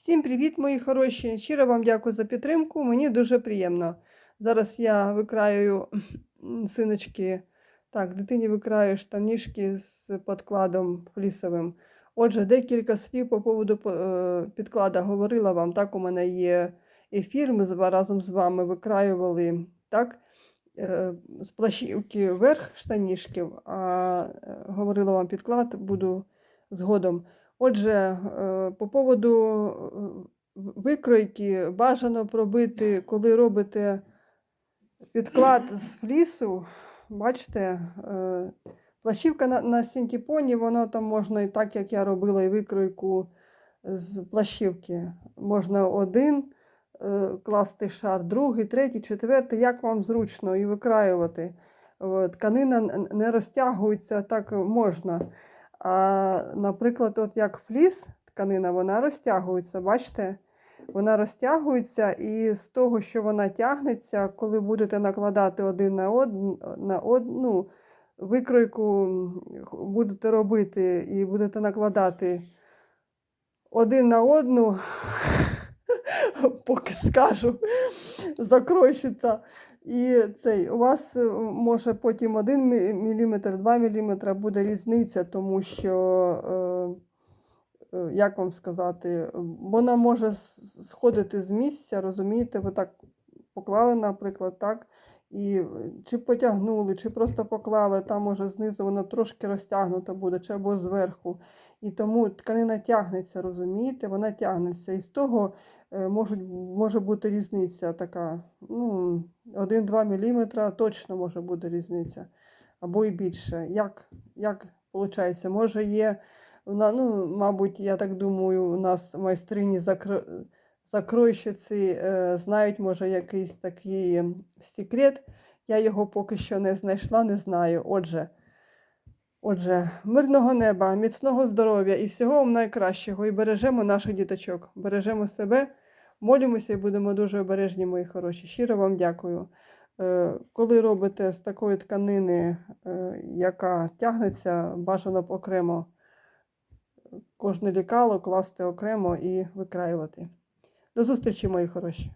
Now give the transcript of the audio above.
Всім привіт, мої хороші! Щиро вам дякую за підтримку. Мені дуже приємно. Зараз я викраю синочки. Так, дитині викраю штанішки з підкладом флісовим. Отже, декілька слів по поводу е, підклада говорила вам. Так, у мене є ефір. Ми разом з вами викраювали так, е, з плащівки верх штанішків, а е, говорила вам підклад, буду згодом. Отже, е, по поводу е, викройки бажано пробити, коли робите підклад з флісу, бачите, е, плащівка на, на синтепоні, воно там можна і так, як я робила, і викройку з плащівки. Можна один класти шар, другий, третій, четвертий, як вам зручно, і викраювати. Тканина не розтягується, так можна. А, наприклад, от як фліс, тканина, вона розтягується, бачите? Вона розтягується, і з того, що вона тягнеться, коли будете накладати один на одну, на одну викройку будете робити і будете накладати один на одну, поки скажу, закройщиться. І цей, у вас е, може потім 1 мм, 2 мм буде різниця, тому що, е, е, як вам сказати, вона може сходити з місця, розумієте, ви так поклали, наприклад, так, і е, чи потягнули, чи просто поклали, там може знизу воно трошки розтягнуто буде, чи або зверху. І тому тканина тягнеться, розумієте, вона тягнеться. І з того е, можуть, може бути різниця така. Ну, 1-2 мм точно може бути різниця. Або і більше. Як, як виходить? Може є, ну, мабуть, я так думаю, у нас майстрині закро... закройщиці е, знають, може, якийсь такий секрет. Я його поки що не знайшла, не знаю. Отже, отже, мирного неба, міцного здоров'я і всього вам найкращого. І бережемо наших діточок, бережемо себе, молимося і будемо дуже обережні, мої хороші. Щиро вам дякую. Е, Коли робите з такої тканини, е, яка тягнеться, бажано б окремо кожне лікало класти окремо і викраювати. До зустрічі, мої хороші!